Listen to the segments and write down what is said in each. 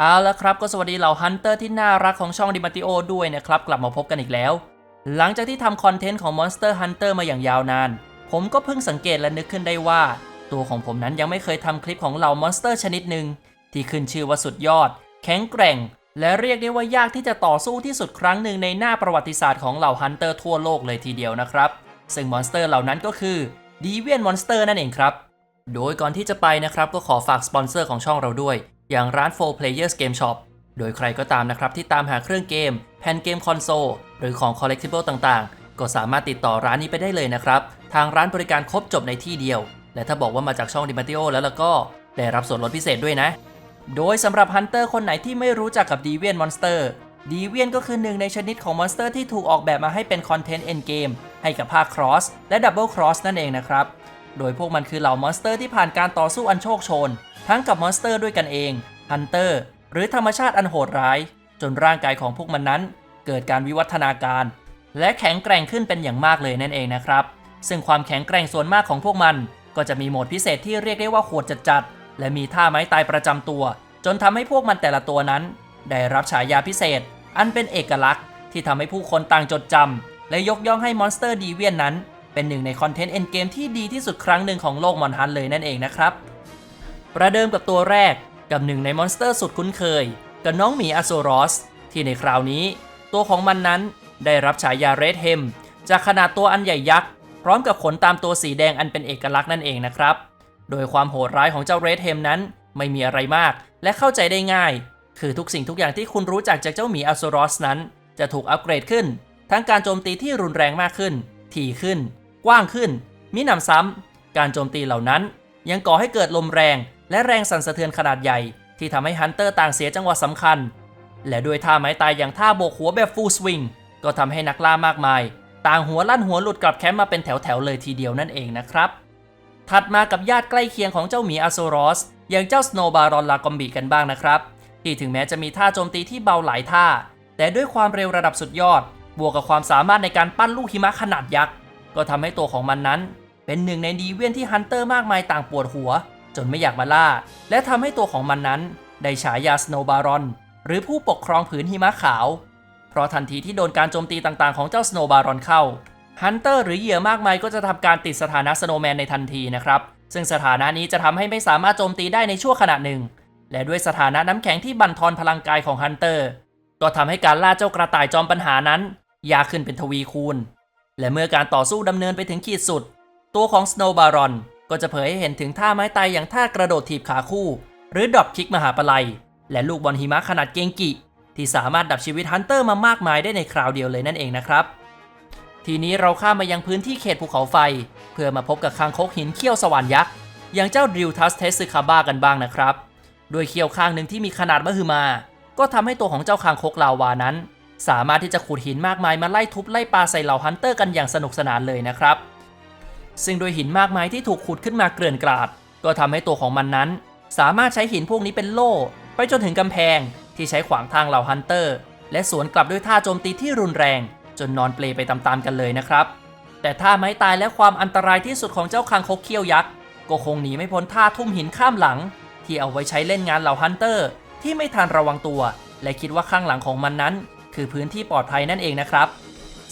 เอาละครับก็สวัสดีเหล่าฮันเตอร์ที่น่ารักของช่องดิมาติโอด้วยนะครับ กลับมาพบกันอีกแล้ว หลังจากที่ทำคอนเทนต์ของ Monster Hunter มาอย่างยาวนาน ผมก็เพิ่งสังเกตและนึกขึ้นได้ว่า ตัวของผมนั้นยังไม่เคยทำคลิปของเหล่ามอนสเตอร์ชนิดหนึ่งที่ขึ้นชื่อว่าสุดยอด แข็งแกร่ง และเรียกได้ว่ายากที่จะต่อสู้ที่สุดครั้งหนึ่งในหน้าประวัติศาสตร์ของเหล่าฮันเตอร์ทั่วโลกเลยทีเดียวนะครับ ซึ่งมอนสเตอร์เหล่านั้นก็คือดีเวียนมอนสเตอร์นั่นเองครับ โดยก่อนที่จะไปนะครับก็ขอฝากสปอนเซอร์ของช่องเราด้วย อย่างร้าน 4 Players Game Shop โดยใครก็ตามนะครับที่ตามหาเครื่องเกม แผ่นเกมคอนโซลหรือของ Collectible ต่างๆ ก็สามารถติดต่อร้านนี้ไปได้เลยนะครับ ทางร้านบริการครบจบในที่เดียว และถ้าบอกว่ามาจากช่องดิมาติโอแล้วล้วก็ได้รับส่วนลดพิเศษด้วยนะ โดยสำหรับฮันเตอร์คนไหนที่ไม่รู้จักกับดีเวียนมอนสเตอร์ดีเวียนก็คือหนึ่งในชนิดของมอนสเตอร์ที่ถูกออกแบบมาให้เป็นคอนเทนต์เอนเกมให้กับภาคครอสและดับเบิลครอสนั่นเองนะครับ โดยพวกมันคือเหล่ามอนสเตอร์ที่ผ่านการต่อสู้อันโชคโชน ทั้งกับมอนสเตอร์ด้วยกันเองฮันเตอร์หรือธรรมชาติอันโหดร้าย จนร่างกายของพวกมันนั้น เกิดการวิวัฒนาการ และแข็งแกร่งขึ้นเป็นอย่างมากเลยนั่นเองนะครับ ซึ่งความแข็งแกร่งส่วนมากของพวกมัน ก็จะมีโหมดพิเศษที่เรียกได้ว่าโหดจัดๆและมีท่าไม้ตายประจำตัว จนทำให้พวกมันแต่ละตัวนั้น ได้รับฉายาพิเศษ อันเป็นเอกลักษณ์ ที่ทำให้ผู้คนต่างจดจำและยกย่องให้มอนสเตอร์ดีเวียนนั้น เป็นหนึ่งในคอนเทนต์เอ็นเกมที่ดีที่สุดครั้งหนึ่งของโลกมอนฮันเลยนั่นเองนะครับ ประเดิมกับตัวแรกกับหนึ่งในมอนสเตอร์สุดคุ้นเคย กับน้องหมีอโซรอส ที่ในคราวนี้ ตัวของมันนั้นได้รับฉายาเรดเฮมจากขนาดตัวอันใหญ่ยักษ์ พร้อมกับขนตามตัวสีแดงอันเป็นเอกลักษณ์นั่นเองนะครับ โดยความโหดร้ายของเจ้าเรดเฮมนั้นไม่มีอะไรมากและเข้าใจได้ง่าย คือทุกสิ่งทุกอย่างที่คุณรู้จักจากเจ้าหมีอโซรอสนั้น จะถูกอัปเกรดขึ้น ทั้งการโจมตีที่รุนแรงมากขึ้น ถี่ขึ้น กว้างขึ้นมิหนำซ้ำการโจมตีเหล่านั้นยังก่อให้เกิดลมแรง และแรงสั่นสะเทือนขนาดใหญ่ ที่ทำให้ฮันเตอร์ต่างเสียจังหวะสำคัญ และด้วยท่าไม้ตายอย่างท่าโบกหัวแบบฟูลสวิงก็ทำให้นักล่ามากมาย ต่างหัวลั่นหัวหลุดกลับแคมป์มาเป็นแถวๆเลยทีเดียวนั่นเองนะครับ ถัดมากับญาติใกล้เคียงของเจ้าหมีอโซรอสอย่างเจ้าสโนบารอนลากอมบีกันบ้างนะครับ ที่ถึงแม้จะมีท่าโจมตีที่เบาหลายท่า แต่ด้วยความเร็วระดับสุดยอด บวกกับความสามารถในการปั้นลูกหิมะขนาดยักษ์ก็ทำให้ตัวของมันนั้น เป็นหนึ่งในดีเวียนที่ฮันเตอร์มากมายต่างปวดหัว จนไม่อยากมาล่า และทำให้ตัวของมันนั้น ได้ฉายาสโนบารอน หรือผู้ปกครองผืนหิมะขาว เพราะทันทีที่โดนการโจมตีต่างๆของเจ้าสโนบารอนเข้าฮันเตอร์หรือเหยื่อมากมายก็จะทำการติดสถานะสโนแมนในทันทีนะครับ ซึ่งสถานะนี้จะทำให้ไม่สามารถโจมตีได้ในชั่วขณะหนึ่ง และด้วยสถานะน้ำแข็งที่บั่นทอนพลังกายของฮันเตอร์ ก็ทำให้การล่าเจ้ากระต่ายจอมปัญหานั้น ยากขึ้นเป็นทวีคูณ และเมื่อการต่อสู้ดำเนินไปถึงขีดสุด ตัวของสโนบารอน ก็จะเผยให้เห็นถึงท่าไม้ตายอย่างท่ากระโดดถีบขาคู่ หรือดรอปคิกมหาปลัย และลูกบอลหิมะขนาดเกงกิ ที่สามารถดับชีวิตฮันเตอร์มามากมายได้ในคราวเดียวเลยนั่นเองนะครับ ทีนี้เราข้ามมายังพื้นที่เขตภูเขาไฟ เพื่อมาพบกับคางคกหินเขี้ยวสวรรค์ยักษ์อย่างเจ้าดิวทัสเทสึคาบ้ากันบ้างนะครับโดยเขี้ยวข้างหนึ่งที่มีขนาดมหึมา ก็ทำให้ตัวของเจ้าคางคกลาวานั้น สามารถที่จะขุดหินมากมายมาไล่ทุบไล่ปลาใส่เหล่าฮันเตอร์กันอย่างสนุกสนานเลยนะครับ ซึ่งโดยหินมากมายที่ถูกขุดขึ้นมาเกลื่อนกลาด ก็ทำให้ตัวของมันนั้น สามารถใช้หินพวกนี้เป็นโล่ ไปจนถึงกำแพงที่ใช้ขวางทางเหล่าฮันเตอร์ และสวนกลับด้วยท่าโจมตีที่รุนแรง จนนอนเปลไปตามๆกันเลยนะครับ แต่ท่าไม้ตายและความอันตรายที่สุดของเจ้าคางคกเขี้ยวยักษ์ก็คงหนีไม่พ้นท่าทุ่มหินข้ามหลัง ที่เอาไว้ใช้เล่นงานเหล่าฮันเตอร์ ที่ไม่ทันระวังตัว และคิดว่าข้างหลังของมันนั้น คือพื้นที่ปลอดภัยนั่นเองนะครับ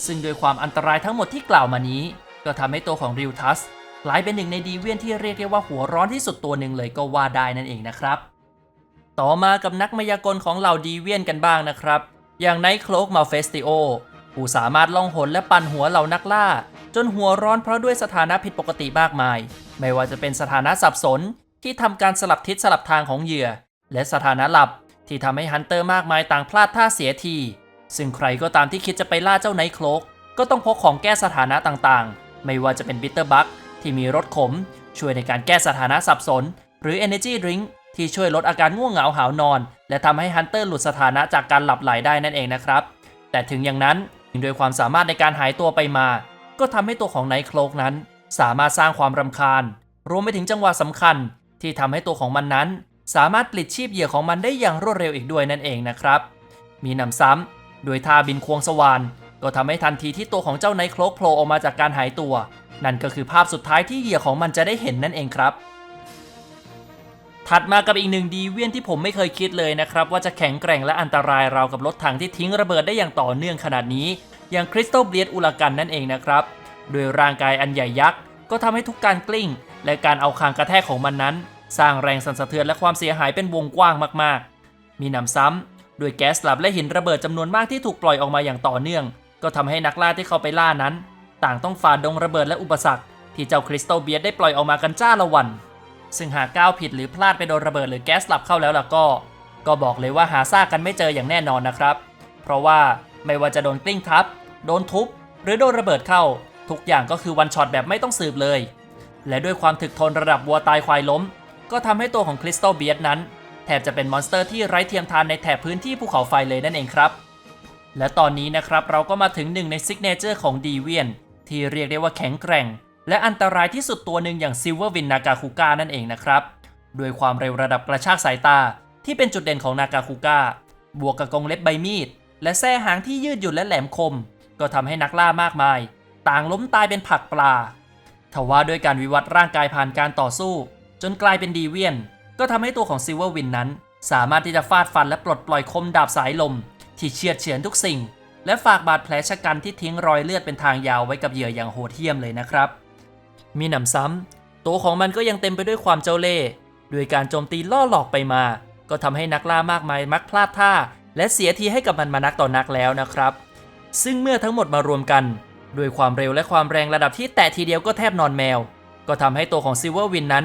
ซึ่งโดยความอันตรายทั้งหมดที่กล่าวมานี้ ก็ทำให้ตัวของริวทัสกลายเป็นหนึ่งในดีเวียนที่เรียกได้ว่าหัวร้อนที่สุดตัวหนึ่งเลยก็ว่าได้นั่นเองนะครับ ต่อมากับนักมายากลของเหล่าดีเวียนกันบ้างนะครับ อย่างไนท์โคลกมาเฟสติโอผู้สามารถล่องหนและปั่นหัวเหล่านักล่า จนหัวร้อนเพราะด้วยสถานะผิดปกติมากมาย ไม่ว่าจะเป็นสถานะสับสนที่ทำการสลับทิศสลับทางของเหยื่อ และสถานะหลับที่ทำให้ฮันเตอร์มากมายต่างพลาดท่าเสียที ซึ่งใครก็ตามที่คิดจะไปล่าเจ้าไนท์โคลกก็ต้องพกของแก้สถานะต่างๆ ไม่ว่าจะเป็นบิตเตอร์บัคที่มีรสขม ช่วยในการแก้สถานะสับสน หรือ Energy Drink ที่ช่วยลดอาการง่วงเหงาหาวนอน และทำให้ฮันเตอร์หลุดสถานะจากการหลับไหลได้นั่นเองนะครับ แต่ถึงอย่างนั้นโดยความสามารถในการหายตัวไปมา ก็ทำให้ตัวของไนท์โคลกนั้น สามารถสร้างความรำคาญ รวมไปถึงจังหวะสำคัญ ที่ทำให้ตัวของมันนั้น สามารถปลิดชีพเหยื่อของมันได้อย่างรวดเร็วอีกด้วยนั่นเองนะครับ มีหนำซ้ำโดยท่าบินควงสวรรค์ ก็ทำให้ทันทีที่ตัวของเจ้าไนโคลกโผล่ออกมาจากการหายตัว นั่นก็คือภาพสุดท้ายที่เหยื่อของมันจะได้เห็นนั่นเองครับ ถัดมากับอีกหนึ่งดีเวียนที่ผมไม่เคยคิดเลยนะครับ ว่าจะแข็งแกร่งและอันตรายราวกับรถถังที่ทิ้งระเบิดได้อย่างต่อเนื่องขนาดนี้ อย่างคริสตัลเบียดอุลากันนั่นเองนะครับ โดยร่างกายอันใหญ่ยักษ์ก็ทำให้ทุกการกลิ้ง และการเอาคางกระแทกของมันนั้น สร้างแรงสั่นสะเทือนและความเสียหายเป็นวงกว้างมาก ๆ มีหนำซ้ำด้วยแก๊สหลับและหินระเบิดจำนวนมากที่ถูกปล่อยออกมาอย่างต่อเนื่อง ก็ทำให้นักล่าที่เข้าไปล่านั้น ต่างต้องฝ่าดงระเบิดและอุปสรรค ที่เจ้าคริสตัลเบียดได้ปล่อยออกมากันจ้าละวัน ซึ่งหากก้าวผิดหรือพลาดไปโดนระเบิดหรือแก๊สหลับเข้าแล้วล่ะก็ ก็บอกเลยว่าหาซากกันไม่เจออย่างแน่นอนนะครับ เพราะว่าไม่ว่าจะโดนกลิ้งทับ โดนทุบ หรือโดนระเบิดเข้า ทุกอย่างก็คือวันช็อตแบบไม่ต้องสืบเลย และด้วยความถึกทนระดับวัวตายควายล้ม ก็ทำให้ตัวของคริสตัลเบียดนั้น แทบจะเป็นมอนสเตอร์ที่ไร้เทียมทานในแถบพื้นที่ภูเขาไฟเลยนั่นเองครับ และตอนนี้นะครับเราก็มาถึงหนึ่งในซิกเนเจอร์ของดีเวียนที่เรียกได้ว่าแข็งแกร่ง และอันตรายที่สุดตัวหนึ่งอย่างซิลเวอร์วินนากาคุก้านั่นเองนะครับด้วยความเร็วระดับกระชากสายตา ที่เป็นจุดเด่นของนากาคุก้าบวกกับกรงเล็บใบมีด และแส้หางที่ยืดหยุ่นและแหลมคม ก็ทำให้นักล่ามากมาย ต่างล้มตายเป็นผักปลาทว่าด้วยการวิวัฒน์ร่างกายผ่านการต่อสู้ จนกลายเป็นดีเวียน ก็ทำให้ตัวของซิลเวอร์วินนั้น สามารถที่จะฟาดฟันและปลดปล่อยคมดาบสายลม ที่เฉียดเฉือนทุกสิ่ง และฝากบาดแผลชะกันที่ทิ้งรอยเลือดเป็นทางยาวไว้กับเหยื่ออย่างโหดเหี้ยมเลยนะครับ มีหนำซ้ำตัวของมันก็ยังเต็มไปด้วยความเจ้าเล่ห์ด้วยการโจมตีล่อหลอกไปมา ก็ทำให้นักล่ามากมายมักพลาดท่า และเสียทีให้กับมันมานักต่อนักแล้วนะครับ ซึ่งเมื่อทั้งหมดมารวมกันด้วยความเร็วและความแรงระดับที่แตะทีเดียวก็แทบนอนแมว ก็ทำให้ตัวของซิลเวอร์วินนั้น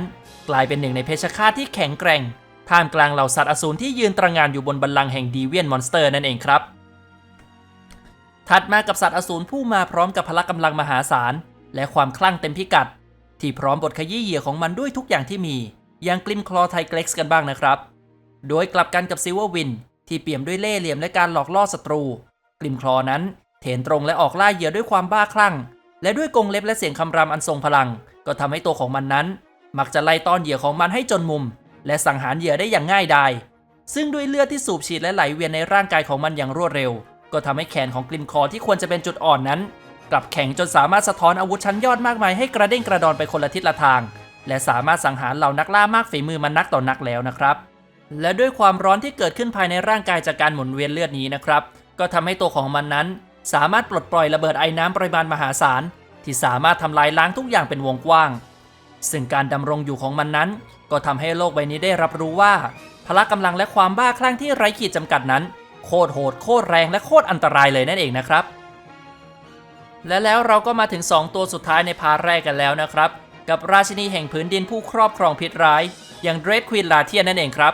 กลายเป็นหนึ่งในเพชฌฆาตที่แข็งแกร่ง ท่ามกลางเหล่าสัตว์อสูรที่ยืนตระงานอยู่บนบัลลังก์แห่งดีเวียนมอนสเตอร์นั่นเองครับ ถัดมากับสัตว์อสูรผู้มาพร้อมกับพละกำลังมหาศาล และความคลั่งเต็มพิกัด ที่พร้อมบทขยี้เหยื่อของมันด้วยทุกอย่างที่มี อย่างกลิมคลอไทเกล็กซ์กันบ้างนะครับ โดยกลับกันกับซิลเวอร์วินที่เปี่ยมด้วยเล่ห์เหลี่ยมและการหลอกล่อศัตรู กลิมคลอนั้นเถนตรงและออกล่าเหยื่อด้วยความบ้าคลั่ง และด้วยกงเล็บและเสียงคำรามอันทรงพลัง ก็ทำให้ตัวของมันนั้น มักจะไล่ต้อนเหยื่อของมันให้จนมุม และสังหารเหยื่อได้อย่างง่ายดาย ซึ่งด้วยเลือดที่สูบฉีดและไหลเวียนในร่างกายของมันอย่างรวดเร็ว ก็ทำให้แขนของกลิมคอที่ควรจะเป็นจุดอ่อนนั้น กลับแข็งจนสามารถสะท้อนอาวุธชั้นยอดมากมายให้กระเด้งกระดอนไปคนละทิศละทาง และสามารถสังหารเหล่านักล่ามากฝีมือมันนักต่อนักแล้วนะครับ และด้วยความร้อนที่เกิดขึ้นภายในร่างกายจากการหมุนเวียนเลือดนี้นะครับ ก็ทำให้ตัวของมันนั้น สามารถปลดปล่อยระเบิดไอ้น้ำปริมาณมหาศาลที่สามารถทำลายล้างทุกอย่างเป็นวงกว้าง ซึ่งการดำรงอยู่ของมันนั้น ก็ทำให้โลกใบนี้ได้รับรู้ว่า พละกำลังและความบ้าคลั่งที่ไร้ขีดจำกัดนั้น โคตรโหดโคตรแรงและโคตรอันตรายเลยนั่นเองนะครับ และแล้วเราก็มาถึง 2 ตัวสุดท้ายในพาร์ทแรกกันแล้วนะครับ กับราชินีแห่งพื้นดินผู้ครอบครองพิษร้าย อย่างเดรดควีนลาเทียนนั่นเองครับ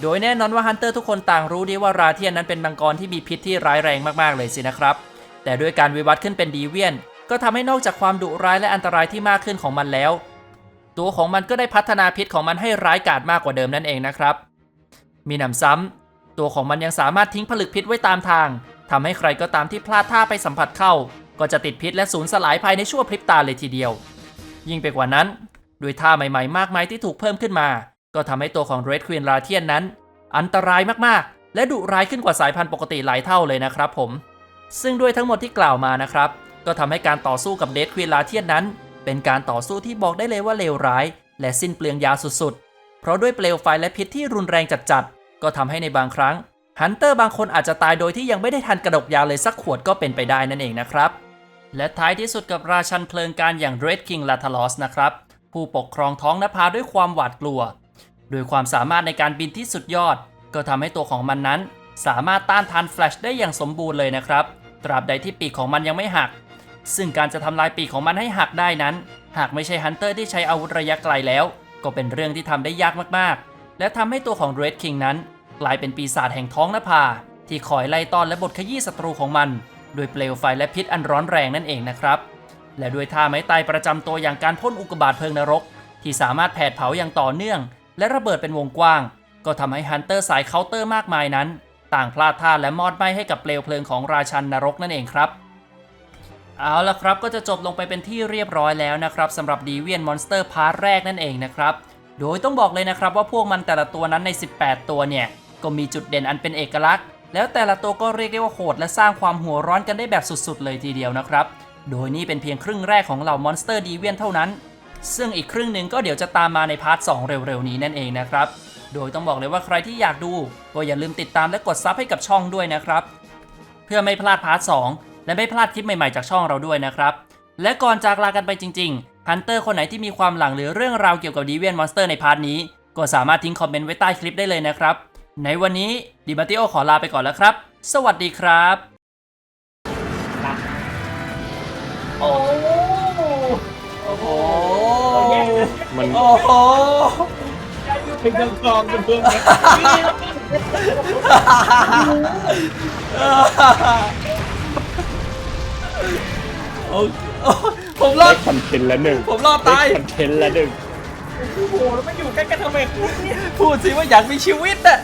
โดยแน่นอนว่าฮันเตอร์ทุกคนต่างรู้ดีว่าราเทียนนั้นเป็นมังกรที่มีพิษที่ร้ายแรงมากๆเลยสินะครับ แต่ด้วยการวิวัฒน์ขึ้นเป็นดีเวียน ก็ทำให้นอกจากความดุร้ายและอันตรายที่มากขึ้นของมันแล้ว ตัวของมันก็ได้พัฒนาพิษของมันให้ร้ายกาจมากกว่าเดิมนั่นเองนะครับ มีหนำซ้ำตัวของมันยังสามารถทิ้งผลึกพิษไว้ตามทางทำให้ใครก็ตามที่พลาดท่าไปสัมผัสเข้า ก็จะติดพิษและสูญสลายภายในชั่วพริบตาเลยทีเดียว ยิ่งไปกว่านั้นด้วยท่าใหม่ๆ มากมายที่ถูกเพิ่มขึ้นมา ก็ทำให้ตัวของ Red Queen ลาเทียนนั้น อันตรายมากๆ และดุร้ายขึ้นกว่าสายพันธุ์ปกติหลายเท่าเลยนะครับผม ซึ่งด้วยทั้งหมดที่กล่าวมานะครับ ก็ทำให้การต่อสู้กับเดดควีนลาเทียนนั้น เป็นการต่อสู้ที่บอกได้เลยว่าเลวร้าย และสิ้นเปลืองยาสุดๆ เพราะด้วยเปลวไฟและพิษที่รุนแรงจัดๆ ก็ทำให้ในบางครั้งฮันเตอร์บางคนอาจจะตายโดยที่ยังไม่ได้ทันกระดกยาเลยสักขวดก็เป็นไปได้นั่นเองนะครับ และท้ายที่สุดกับราชันเพลิงการอย่าง Red King l a t a l o s นะครับผู้ปกครองท้องนภาด้วยความหวาดกลัวโดยความสามารถในการบินที่สุดยอด ก็ทำให้ตัวของมันนั้น สามารถต้านทานแฟลชได้อย่างสมบูรณ์เลยนะครับ ตราบใดที่ปีกของมันยังไม่หัก ซึ่งการจะทำลายปีกของมันให้หักได้นั้น หากไม่ใช่ฮันเตอร์ที่ใช้อาวุธระยะไกลแล้ว ก็เป็นเรื่องที่ทำได้ยากมากๆ และทำให้ตัวของ Red King นั้น กลายเป็นปีศาจแห่งท้องนภา ที่คอยไล่ต้อนและบดขยี้ศัตรูของมัน โดยเปลวไฟและพิษอันร้อนแรงนั่นเองนะครับ และด้วยท่าไม้ตายประจำตัวอย่างการพ่นอุกกาบาตเพลิงนรก ที่สามารถแผดเผาอย่างต่อเนื่อง และระเบิดเป็นวงกว้าง ก็ทำให้ฮันเตอร์สายเคาน์เตอร์มากมายนั้น ต่างพลาดท่าและมอดไหม้ให้กับเปลวเพลิงของราชันนรกนั่นเองครับ เอาละครับก็จะจบลงไปเป็นที่เรียบร้อยแล้วนะครับสำหรับดีเวียนมอนสเตอร์พาร์ทแรกนั่นเองนะครับโดยต้องบอกเลยนะครับว่าพวกมันแต่ละตัวนั้นใน 18 ตัวเนี่ย ก็มีจุดเด่นอันเป็นเอกลักษณ์ แล้วแต่ละตัวก็เรียกได้ว่าโหดและสร้างความหัวร้อนกันได้แบบสุดๆ เลยทีเดียวนะครับ โดยนี่เป็นเพียงครึ่งแรกของเหล่ามอนสเตอร์ดีเวียนเท่านั้น ซึ่งอีกครึ่งหนึ่งก็เดี๋ยวจะตามมาในพาร์ท 2 เร็วๆ นี้นั่นเองนะครับ โดยต้องบอกเลยว่าใครที่อยากดูก็อย่าลืมติดตามและกดซับให้กับช่องด้วยนะครับ เพื่อไม่พลาดพาร์ท 2 และไม่พลาดคลิปใหม่ๆจากช่องเราด้วยนะครับ และก่อนจากลากันไปจริงๆฮันเตอร์คนไหนที่มีความหลังหรือเรื่องราวเกี่ยวกับดีเวียนมอนสเตอร์ในพาร์ทนี้ ก็สามารถทิ้งคอมเมนต์ไว้ใต้คลิปได้เลยนะครับ ในวันนี้ดิมาติโอขอลาไปก่อนแล้วครับ สวัสดีครับโอ้โอ้โหมันโอ้โหเป็นกองกองเป็นเพื่อน โอ้โอ้ผมรอได้ดคอนเทนต์ละหนึ่งผมรอดได้ตาย คอนเทนต์ละหนึ่งโอ้โหแล้วมันอยู่ใกล้กันทำไมคุณเนี่ยพูดสิว่าอยากมีชีวิตอะ